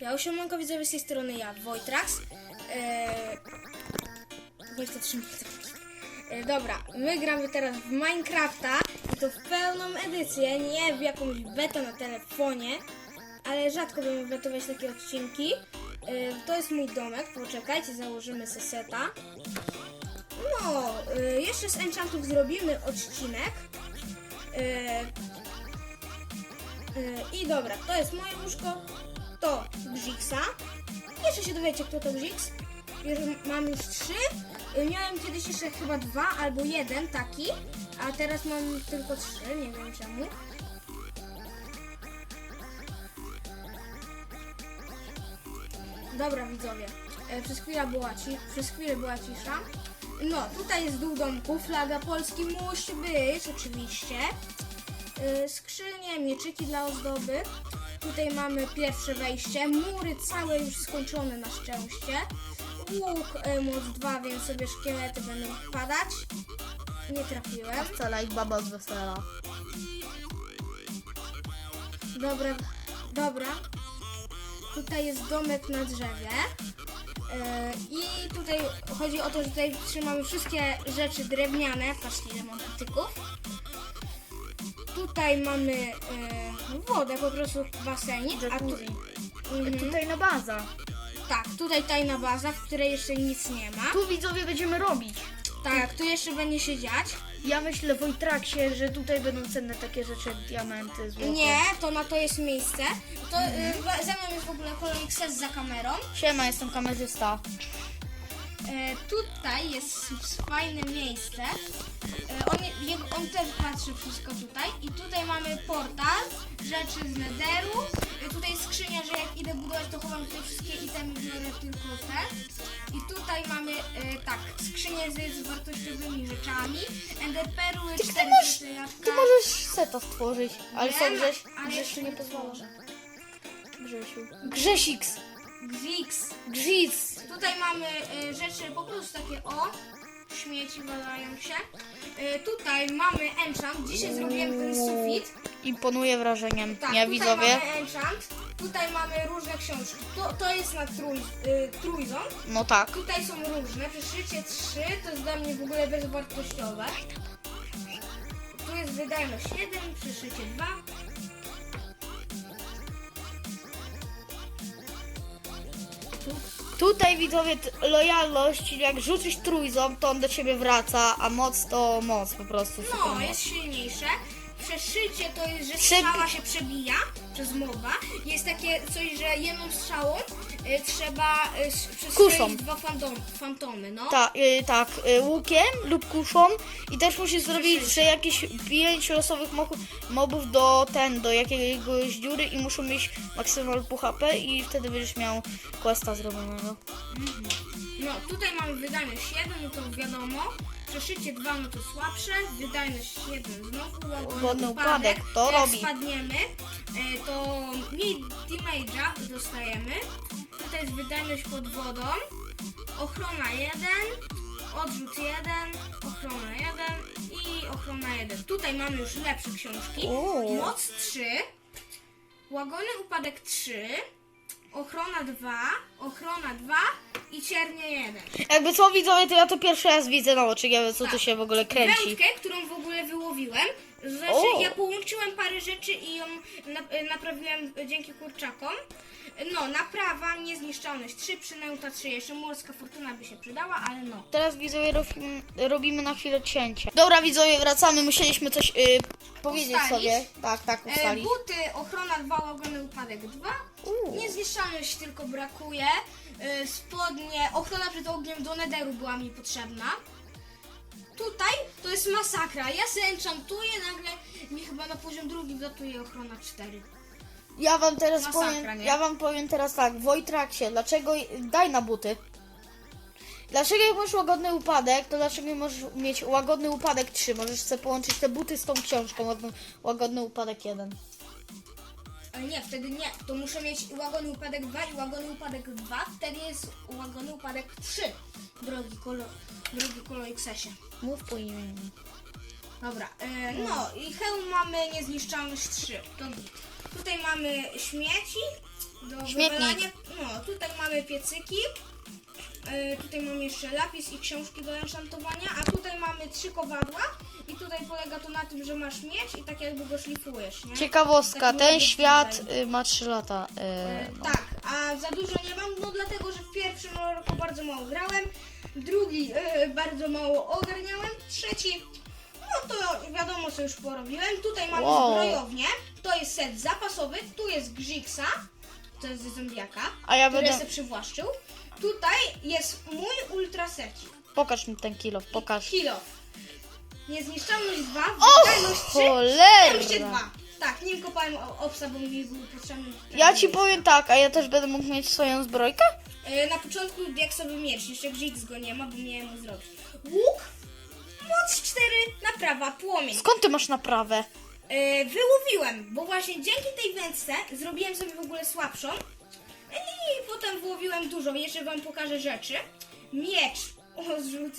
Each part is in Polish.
Ja usiemanko widzowie z tej strony ja, Wojtrax. Eee... Dobra, my gramy teraz w Minecrafta i to w pełną edycję, nie w jakąś betę na telefonie, ale rzadko będziemy betować takie odcinki. E, to jest mój domek, poczekajcie, założymy seseta. No, e, jeszcze z enchantów zrobimy odcinek. I dobra, to jest moje łóżko, to Grziksa. Jeszcze się dowiecie, kto to Grziks. Już mam już trzy. Miałem kiedyś jeszcze chyba dwa albo jeden taki, a teraz mam tylko trzy, nie wiem czemu. Dobra widzowie, e, przez chwilę była, przez chwilę była cisza. No, tutaj jest dół domku, flaga Polski musi być oczywiście. Y, skrzynie, mieczyki dla ozdoby. Tutaj mamy pierwsze wejście, mury całe już skończone na szczęście. Łuk y, moc 2, więc sobie szkielety będą wpadać. Nie trafiłem. Wcale jak baba z wesela. Dobra, dobra. Tutaj jest domek na drzewie. E, I tutaj chodzi o to, że tutaj trzymamy wszystkie rzeczy drewniane. Patrzcie, ile mam patyków. Tutaj mamy e, wodę, po prostu basenik. A tu, Jacuzzi. mhm, Tutaj na baza. tak, tutaj tajna baza, w której jeszcze nic nie ma. Tu widzowie będziemy robić. Tak, tu jeszcze będzie się dziać. Ja myślę w Wojtraksie, że tutaj będą cenne takie rzeczy jak diamenty, złoto. Nie, to na to jest miejsce. To y, ze mną jest w ogóle kolor XS za kamerą. Siema, jestem kamerzysta. E, tutaj jest fajne miejsce. E, on, on też patrzy wszystko tutaj. I tutaj mamy portal, rzeczy z nederu. E, tutaj jest skrzynia, że jak idę budować, to chowam tutaj wszystkie itemy, biorę tylko te. I tutaj mamy tak, skrzynię z, z wartościowymi rzeczami. Enderperły, Ty, ty, cztery możesz, złote jabłka. ty możesz seta stworzyć, ale Wiem, Grześ, ale Grzesiu nie nie pozwala. stworzę. Grzesiu. Grzesiks. Gwix. Grzis. Tutaj mamy e, rzeczy po prostu takie o, śmieci walają się. E, tutaj mamy enchant, dzisiaj zrobiłem ten sufit. Imponuje wrażeniem. Tak, nie tutaj widzowie? mamy enchant, tutaj mamy różne książki. To, to jest na trój, y, trójząb. No tak. Tutaj są różne, przeszycie 3 to jest dla mnie w ogóle bezwartościowe. Tu jest wydajność 1, przeszycie 2. Tutaj widzowie lojalność, jak rzucisz trójząb, to on do ciebie wraca, a moc to moc po prostu. No, super moc. jest silniejsze. Przeszycie to jest, że strzała się przebija przez moba. Jest takie coś, że jedną strzałą y, trzeba y, Kuszą. przestrzelić dwa fantom, fantomy, no. Ta, y, tak, y, łukiem lub kuszą i też musisz zrobić, że jakieś pięć losowych mobów do ten, do jakiegoś dziury i muszą mieć maksymal pół HP i wtedy będziesz miał questa zrobionego. No, tutaj mamy wydajność 1, no to wiadomo. Przeszycie 2, no to słabsze. Wydajność 1 znowu. Łagodny upadek, to Jak robi. spadniemy, y, to mniej damage'a dostajemy. Tutaj jest wydajność pod wodą. Ochrona 1, odrzut 1, ochrona 1 i ochrona 1. Tutaj mamy już lepsze książki. Uuu. Moc 3, łagodny upadek 3, ochrona 2, ochrona 2 i ciernie 1. Jakby co widzowie, to ja to pierwszy raz widzę na oczy, nie wiem co tu Tak. się w ogóle kręci. Wędkę, którą w ogóle wyłowiłem. O. ja połączyłem parę rzeczy i ją na, naprawiłem dzięki kurczakom. No, naprawa, niezniszczalność 3, przynęta 3, jeszcze morska fortuna by się przydała, ale no. Teraz widzowie robimy, robimy na chwilę cięcie. Dobra widzowie, wracamy, musieliśmy coś y, powiedzieć Ustalić. sobie. Tak, tak, E, ustalić. buty, ochrona 2, łagodny upadek 2. Uuu. Niezniszczalność tylko brakuje. E, spodnie, ochrona przed ogniem do nederu była mi potrzebna. Tutaj to jest masakra. Ja sobie enchantuję, nagle mi chyba na poziom drugi wlatuje ochrona 4. Ja wam teraz Masakra, powiem, nie? ja wam powiem teraz tak, Wojtraksie, dlaczego, daj na buty. Dlaczego jak masz łagodny upadek, to dlaczego możesz mieć łagodny upadek 3? Możesz sobie połączyć te buty z tą książką, łagodny, łagodny upadek 1. Ale nie, wtedy nie. To muszę mieć łagodny upadek 2 i łagodny upadek 2. Wtedy jest łagodny upadek 3. Drogi kolor, drogi kolor XS-ie. Mów po imieniu. Dobra, e, no i hełm mamy niezniszczalność 3. To git. Tutaj mamy śmieci, do Śmietnik. wywalania. No, tutaj mamy piecyki. E, tutaj mamy jeszcze lapis i książki do enchantowania, a tutaj mamy trzy kowadła i tutaj polega to na tym, że masz miecz i tak jakby go szlifujesz, nie? Ciekawostka, Tak ten mówię świat tutaj. y, ma 3 lata. y, no. Tak, a za dużo nie mam, no dlatego, że w pierwszym roku bardzo mało grałem, drugi e, bardzo mało ogarniałem, trzeci, no to wiadomo co już porobiłem. Tutaj mamy Wow. zbrojownię, to jest set zapasowy, tu jest Grzyxa, to jest ze zombiaka, A ja który będę... sobie przywłaszczył. Tutaj jest mój ultrasecik, Pokaż mi ten kilo, pokaż. kilo. Niezniszczalność 2, O, wytrzymalność 3, Mianowicie cholera! dwa. Tak, nim kopałem o- obsa, bo mi był potrzebny. Ja ci powiem tak, a ja też będę mógł mieć swoją zbrojkę? E, Na początku diaksowy miecz, jeszcze Grzyx go nie ma, bo miałem mu zrobić. Łuk, moc 4, naprawa, płomień. Skąd ty masz naprawę? E, wyłowiłem, bo właśnie dzięki tej wędce zrobiłem sobie w ogóle słabszą. I potem wyłowiłem dużo, jeszcze wam pokażę rzeczy. Miecz, o zrzut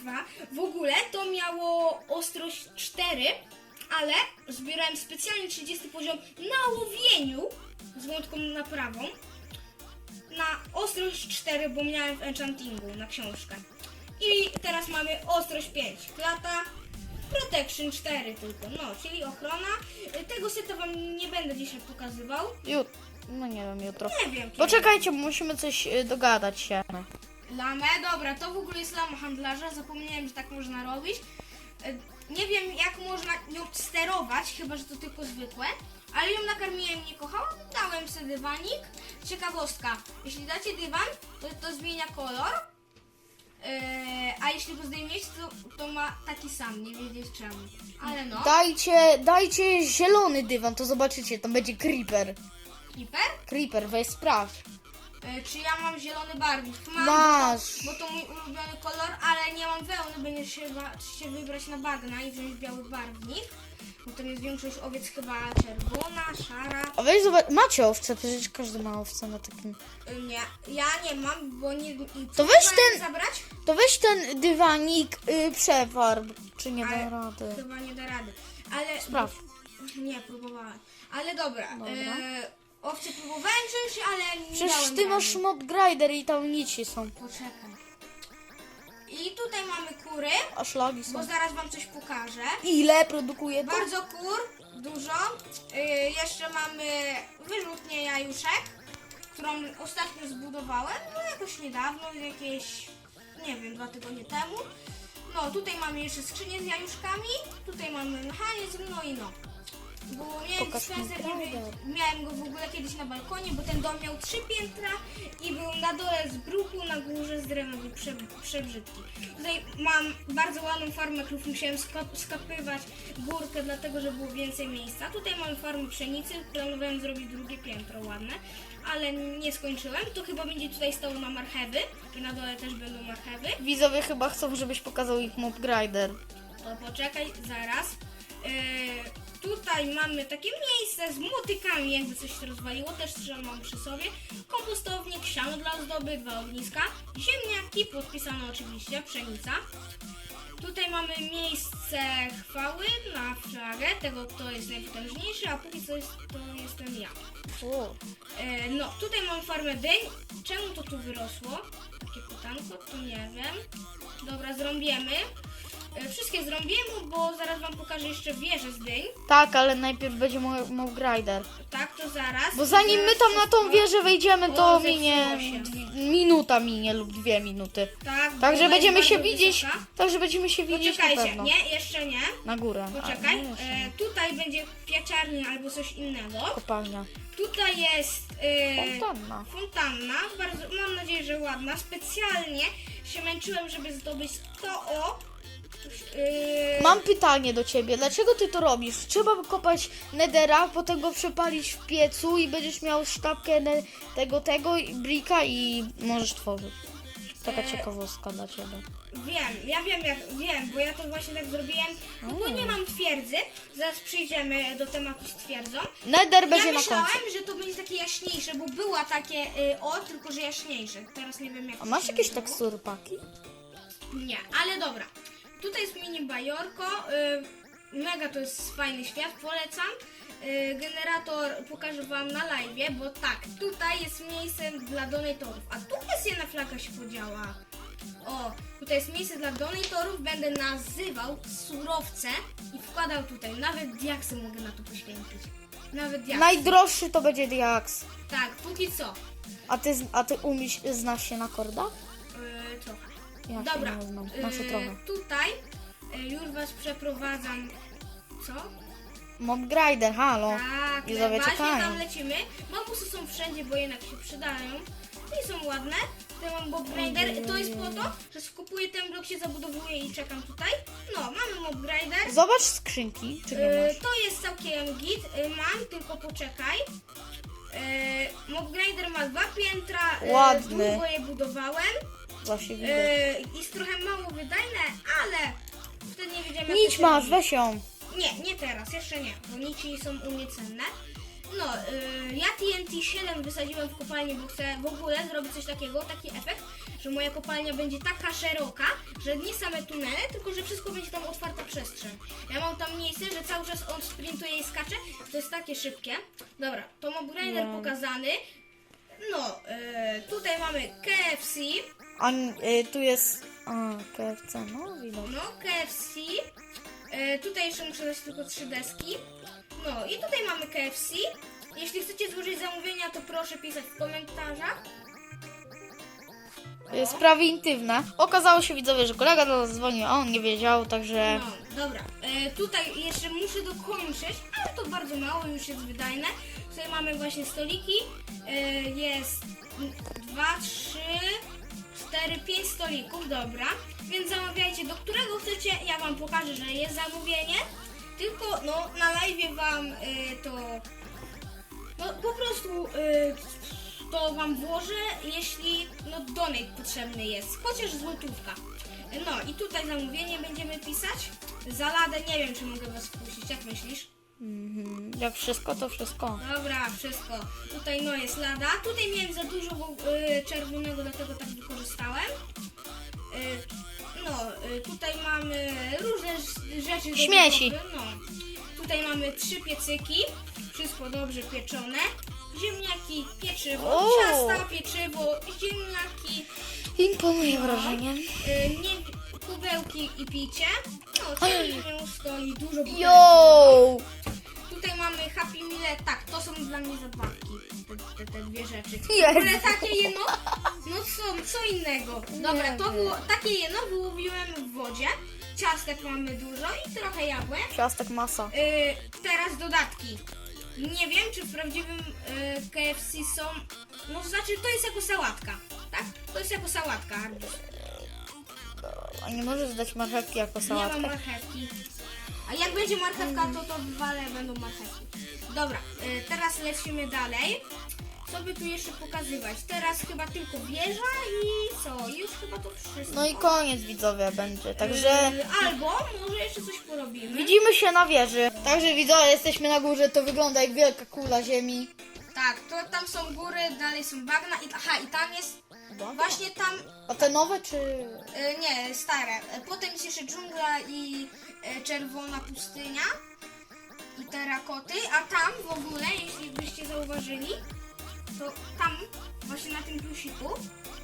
2, w ogóle to miało ostrość 4, ale zbierałem specjalnie 30 poziom na łowieniu z wątką naprawą. Na ostrość 4, bo miałem w enchantingu na książkę. I teraz mamy ostrość 5. Klata Protection 4 tylko, no, czyli ochrona. Tego seta wam nie będę dzisiaj pokazywał. Jut... No nie wiem, jutro. Nie wiem. kiedy. Poczekajcie, bo musimy coś y, dogadać się. Lamę, dobra, to w ogóle jest lama handlarza, zapomniałem, że tak można robić. Y, Nie wiem, jak można ją sterować, chyba, że to tylko zwykłe, ale ją nakarmiłem, nie kochałam, dałem sobie dywanik. Ciekawostka, jeśli dacie dywan, to, to zmienia kolor, Yy, a jeśli go zdejmiecie, to, to ma taki sam, nie wiedzieć czemu. Ale no, Dajcie, dajcie zielony dywan, to zobaczycie, tam będzie creeper. Creeper? Creeper, weź sprawdź. E, Czy ja mam zielony barwnik? Mam, Masz. Bo, to, bo to mój ulubiony kolor, ale nie mam wełny, będzie się, chyba- się wybrać na bagna i wziąć biały barwnik. Bo tam jest większość owiec chyba czerwona, szara. A weź zobacz, macie owce, przecież każdy ma owce na takim. E, Nie, ja nie mam, bo nie... i co To weź mam ten- zabrać? To weź ten dywanik y, przefarb, czy nie da Ale- rady. Chyba nie da rady. Ale... Sprawdź. Nie, próbowałem. Ale dobra. Dobra. E, owce próbowałem wziąć, ale nie Przecież dałem ty rady. masz mod grinder i tam nici są. Poczekaj. I tutaj mamy kury, A szlagi bo są. zaraz wam coś pokażę. Ile produkuje to? Bardzo kur, dużo. Y, jeszcze mamy wyrzutnię jajuszek, którą ostatnio zbudowałem, no jakoś niedawno, jakieś, nie wiem, dwa tygodnie temu. No, tutaj mamy jeszcze skrzynię z jajuszkami, tutaj mamy mechanizm, no i no. Bo miałem Pokaż mi miałem go w ogóle kiedyś na balkonie, bo ten dom miał trzy piętra i był na dole z bruku, na górze z drewna, prze, przebrzydki. Tutaj mam bardzo ładną farmę krów, musiałem skop, skopywać górkę, dlatego że było więcej miejsca. Tutaj mamy farmę pszenicy, planowałem zrobić drugie piętro ładne, ale nie skończyłem. To chyba będzie tutaj stało na marchewy i na dole też będą marchewy. Widzowie chyba chcą, żebyś pokazał ich mob grinder. To poczekaj, zaraz. Yy, tutaj mamy takie miejsce z motykami, jakby coś się rozwaliło, też trzymam przy sobie. Kompostownik, siano dla ozdoby, dwa ogniska, ziemniaki, podpisane oczywiście, pszenica. Tutaj mamy miejsce chwały na flagę, tego kto jest najpotężniejszy, a póki co jest, to jestem ja. O. E, no, tutaj mam farmę dyń. Czemu to tu wyrosło? Takie pytanko, to nie wiem. Dobra, zrąbiemy. E, wszystkie zrąbiemy, bo zaraz wam pokażę jeszcze wieżę z dyń. Tak, ale najpierw będzie mo- mob grinder. Tak, to zaraz. Bo zanim my tam na tą wieżę wejdziemy, to minie minuta minie lub dwie minuty. Tak, Także będziemy się widzieć. wysoka. Także będziemy się widzieć Poczekajcie, nie, jeszcze nie. Na górę. A, Poczekaj. no jeszcze E, tutaj będzie pieczarnia albo coś innego. Kopalnia. Tutaj jest e, Fontanna. fontanna. Bardzo, mam nadzieję, że ładna. Specjalnie się męczyłem, żeby zdobyć to o. Mam pytanie do ciebie. Dlaczego ty to robisz? Trzeba wykopać nedera, potem go przepalić w piecu i będziesz miał sztabkę tego, tego, i brika i możesz tworzyć. Taka E, ciekawostka dla ciebie. Wiem, ja wiem jak wiem, bo ja to właśnie tak zrobiłem, bo Mm. nie mam twierdzy. Zaraz przyjdziemy do tematu z twierdzą. Neder będzie ja na myślałem, końcu. że to będzie takie jaśniejsze, bo była takie y, o, tylko że jaśniejsze. Teraz nie wiem jak A to masz się jakieś nazywało. tekstury paki? Nie, ale dobra. Tutaj jest mini bajorko. Y, mega to jest fajny świat, polecam. y, generator pokażę wam na live, bo tak, tutaj jest miejsce dla donatorów, a tu jest jedna flaga się podziała. O, tutaj jest miejsce dla donatorów, będę nazywał surowce i wkładał tutaj, nawet diaksy mogę na to poświęcić. Nawet diaksy. Najdroższy to będzie Diax. Tak, póki co. A ty, a ty umiesz, znasz się na kordach? Yy, trochę. Ja Dobra, się nie znam. Yy, trochę. tutaj yy, już was przeprowadzam. Co? Mob Grider, halo. Tak, Widzowie właśnie czekają. tam lecimy. Mobusy są wszędzie, bo jednak się przydają. I są ładne. Ten mam Mob Grider. To jest po to, że skupuję ten blok, się zabudowuję i czekam tutaj. No, mamy Mob Grider. Zobacz skrzynki, czy nie masz. to jest całkiem git. Mam, tylko poczekaj. Yy, Mob Grider ma dwa piętra. Yy, Ładny. Długo je budowałem. Właśnie. Yy, jest trochę mało wydajne, ale wtedy nie wiedziałem jak to się masz, robi. weź ją. Nie, nie teraz, jeszcze nie, bo nici są u mnie cenne. No, yy, ja TNT 7 wysadziłem w kopalni, bo chcę w ogóle zrobić coś takiego, taki efekt, że moja kopalnia będzie taka szeroka, że nie same tunele, tylko że wszystko będzie tam otwarta przestrzeń. Ja mam tam miejsce, że cały czas on sprintuje i skacze, to jest takie szybkie. Dobra, to mob grinder Ja. pokazany. No, yy, tutaj mamy KFC, A y, tu jest... A, KFC, no widać. No, KFC. E, tutaj jeszcze muszę dać tylko trzy deski. No i tutaj mamy KFC. Jeśli chcecie złożyć zamówienia, to proszę pisać w komentarzach. Jest prawie intywne. Okazało się widzowie, że kolega do nas dzwonił, a on nie wiedział, także... No, dobra. E, tutaj jeszcze muszę dokończyć, ale to bardzo mało, już jest wydajne. Tutaj mamy właśnie stoliki. E, jest dwa, trzy, cztery, pięć stolików, dobra. Więc zamawiajcie, do którego chcecie. Ja wam pokażę, że jest zamówienie. Tylko no, na live wam e, to no, po prostu e, to wam włożę, jeśli no donate potrzebny jest, chociaż złotówka. No i tutaj zamówienie będziemy pisać. Za ladę nie wiem, czy mogę was wpuścić, jak myślisz? Mhm. Jak wszystko, to wszystko. Dobra, wszystko. Tutaj no jest lada. Tutaj miałem za dużo y, czerwonego, dlatego tak wykorzystałem. Y, no, y, tutaj mamy różne rzeczy. do Śmieci. No. Tutaj mamy trzy piecyki. Wszystko dobrze pieczone. Ziemniaki, pieczywo, O! ciasta, pieczywo, ziemniaki, Imponuje wrażeniem. y, nie, kubełki i picie. Stoi dużo butelek. Yo! Tutaj mamy Happy Meal, tak, to są dla mnie zabawki, te, te, dwie rzeczy. Jezu. Ale takie jedno, no co, co innego. Dobra, to było, takie jedno wyłowiłem w wodzie, ciastek mamy dużo i trochę jabłek. Ciastek masa. Yy, teraz dodatki. Nie wiem, czy w prawdziwym yy, KFC są, no to znaczy to jest jako sałatka, tak? To jest jako sałatka. A nie możesz dać marchewki jako Nie ma sałatkę? marchewki. A jak będzie marchewka, to to wywalę, będą marchewki. Dobra, y, teraz lecimy dalej. Co by tu jeszcze pokazywać? Teraz chyba tylko wieża i co? Już chyba to wszystko. No i koniec widzowie będzie, także... Y, albo może jeszcze coś porobimy. Widzimy się na wieży. Także widzowie, jesteśmy na górze, to wygląda jak wielka kula ziemi. Tak, to tam są góry, dalej są bagna i aha, i tam jest właśnie tam A te nowe czy... y, nie, stare. Y, Potem jest jeszcze dżungla i y, czerwona pustynia i terakoty, a tam w ogóle, jeśli byście zauważyli, to tam właśnie na tym plusiku,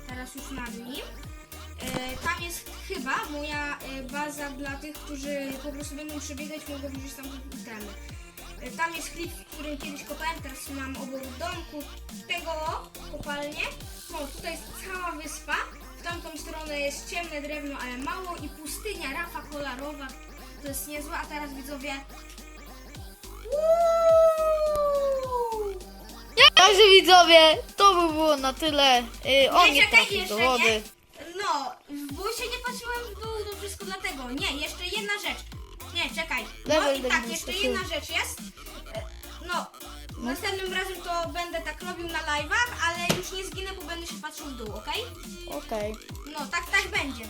teraz już nad nim, y, tam jest chyba moja y, baza dla tych, którzy po prostu będą przebiegać, mogą wziąć tam itemy. Y, Tam jest klip, w którym kiedyś kopałem, teraz mam obok domku tego kopalnię. No, tutaj jest cała wyspa. W tamtą stronę jest ciemne drewno, ale mało i pustynia, rafa kolorowa. To jest niezłe, a teraz widzowie... Uuu! Także widzowie, to by było na tyle. Yy, on nie czekaj, trafił jeszcze do wody. Nie. No, bo się nie patrzyłem w dół, to wszystko dlatego. Nie, jeszcze jedna rzecz. Nie, czekaj. No Level i tak, będzie jeszcze jedna rzecz jest. E, No, następnym razem to będę tak robił na live'ach, ale już nie zginę, bo będę się patrzył w dół, okej? Okej. No, tak, tak będzie.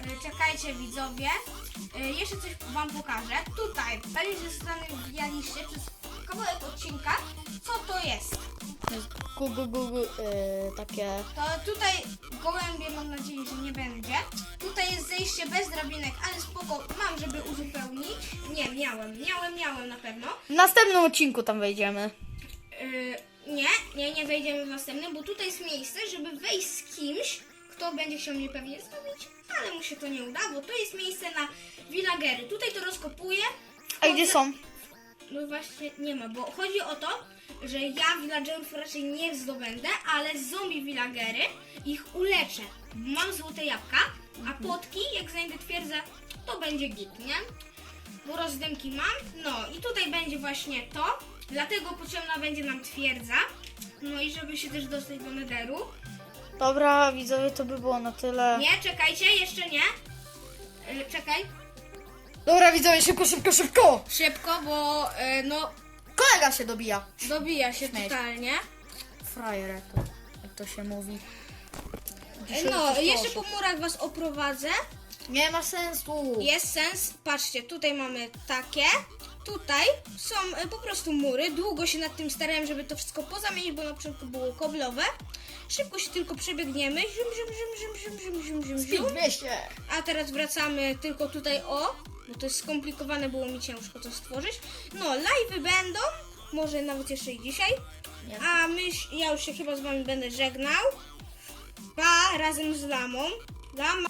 E, Czekajcie widzowie, E, jeszcze coś wam pokażę. Tutaj, pewnie się zastanawialiście przez kawałek odcinka, co to jest. Jest gu, gu, gu, gu, yy, takie... To tutaj gołębie mam nadzieję, że nie będzie. Tutaj jest zejście bez drabinek, ale spoko, mam, żeby uzupełnić. Nie, miałem, miałem, miałem na pewno. W następnym odcinku tam wejdziemy. Yy, nie, nie, nie wejdziemy w następnym, bo tutaj jest miejsce, żeby wejść z kimś, kto będzie chciał mnie pewnie zrobić, ale mu się to nie uda, bo to jest miejsce na villagery. Tutaj to rozkopuję. A gdzie są? No właśnie nie ma, bo chodzi o to, że ja villagerów raczej nie zdobędę, ale zombie villagery ich uleczę. Mam złote jabłka, a potki, jak znajdę twierdzę, to będzie git, nie? Bo rozdymki mam. No i tutaj będzie właśnie to. Dlatego potrzebna będzie nam twierdza. No i żeby się też dostać do nederu. Dobra, widzowie, to by było na tyle. Nie, czekajcie, jeszcze nie. Yy, czekaj. Dobra, widzowie, szybko, szybko, szybko! Szybko, bo yy, no Kolega się dobija. dobija się Śmieć. totalnie. Frajer, jak to, jak to się mówi. Dzisiaj No, coś jeszcze poszło. po murach was oprowadzę. Nie ma sensu. Jest sens. Patrzcie, tutaj mamy takie. Tutaj są e, po prostu mury. Długo się nad tym starałem, żeby to wszystko pozamienić, bo na początku było koblowe. Szybko się tylko przebiegniemy. Zium, zium, zium, zium, zium, zium, zium, zium. 200. A teraz wracamy tylko tutaj o, bo to jest skomplikowane, było mi ciężko to stworzyć. No, live'y będą, może nawet jeszcze i dzisiaj. Nie. A my, ja już się chyba z wami będę żegnał. Pa, razem z Lamą. Lama.